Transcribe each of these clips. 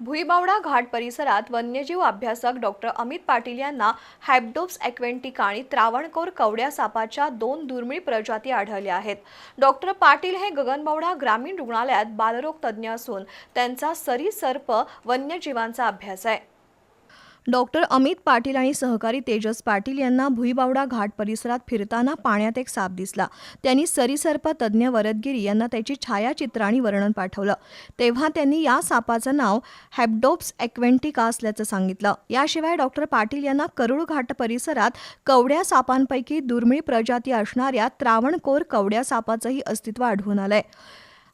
भुईबावडा घाट परिसरात वन्यजीव अभ्यासक डॉक्टर अमित पाटील यांना हॅपडोप्स ॲक्वेंटिका आणि त्रावणकोर कवड्या सापाच्या दोन दुर्मिळ प्रजाती आढळल्या आहेत. डॉक्टर पाटील हे गगनबावडा ग्रामीण रुग्णालयात बालरोग तज्ज्ञ असून त्यांचा सरीसर्प वन्यजीवांचा अभ्यास आहे. डॉक्टर अमित पाटील आणि सहकारी तेजस पाटील यांना भुईबावडा घाट परिसरात फिरताना पाण्यात एक साप दिसला. त्यांनी सरीसर्प तज्ज्ञ वरदगिरी यांना त्याची छायाचित्र आणि वर्णन पाठवलं. तेव्हा त्यांनी या सापाचं नाव हॅपडोप्स एक्वेंटिका असल्याचं सांगितलं. याशिवाय डॉक्टर पाटील यांना करुळ घाट परिसरात कवड्या सापांपैकी दुर्मिळ प्रजाती असणाऱ्या त्रावणकोर कवड्या सापाचंही अस्तित्व आढळून आलंय.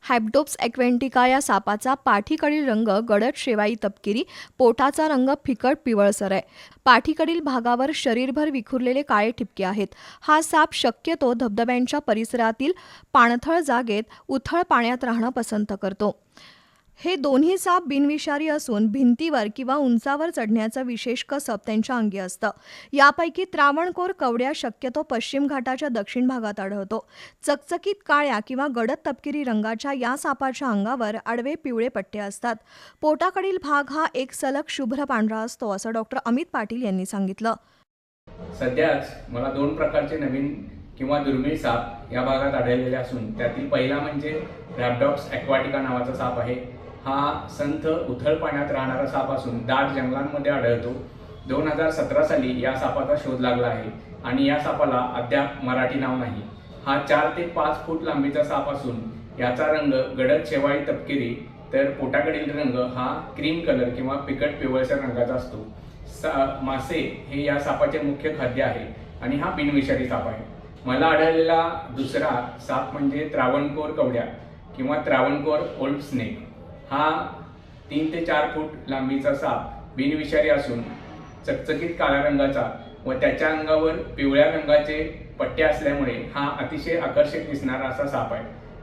हॅपडोप्स ॲक्वेंटिका या सापाचा पाठीकडील रंग गडद शेवाई तपकिरी पोटाचा रंग फिकट पिवळसर आहे. पाठीकडील भागावर शरीरभर विखुरलेले काळे ठिपके आहेत. हा साप शक्यतो धबधब्यांच्या परिसरातील पाणथळ जागेत उथळ पाण्यात राहणं पसंत करतो. हे दोन्ही साप बिनविषारी असून भिंतीवर किंवा उंचावर चढण्याचं विशेष कसब त्यांच्या अंगी असतं. यापैकी त्रावणकोर कवड्या शक्यतो पश्चिम घाटाच्या दक्षिण भागात आढळतो. चकचकीत काळ्या किंवा गडद तपकिरी रंगाच्या या सापाच्या अंगावर आडवे पिवळे पट्टे असतात. पोटाकडील भाग हा एक सलग शुभ्र पांढरा असतो असं डॉक्टर अमित पाटील यांनी सांगितलं. सध्याच मला दोन प्रकारचे नवीन किंवा दुर्मिळ साप या भागात आढळलेले असून त्यातील पहिला म्हणजे रॅपडॉक्स ॲक्वाटिका नावाचा साप आहे. हा संथ उथळ पाण्यात राहणारा साप असून दाट जंगलांमध्ये आढळतो. दोन हजार सतरा साली या सापाचा शोध लागला आहे आणि या सापाला अद्याप मराठी नाव नाही. हा चार ते पाच फूट लांबीचा साप असून याचा रंग गडद शेवाळी तपकिरी तर पोटाकडील रंग हा क्रीम कलर किंवा पिकट पिवळसर रंगाचा असतो. सा मासे हे या सापाचे मुख्य खाद्य आहे आणि हा बिनविषारी साप आहे. मला आढळलेला दुसरा साप म्हणजे त्रावणकोर कवड्या किंवा त्रावणकोर ओल्ड स्नेक. हा तीन ते चार फूट लांबीचा साप बिनविषारी असून चकचकीत काळ्या रंगाचा व त्याच्या अंगावर पिवळ्या रंगाचे पट्टे असल्यामुळे हा अतिशय आकर्षक दिसणारा असा साप आहे.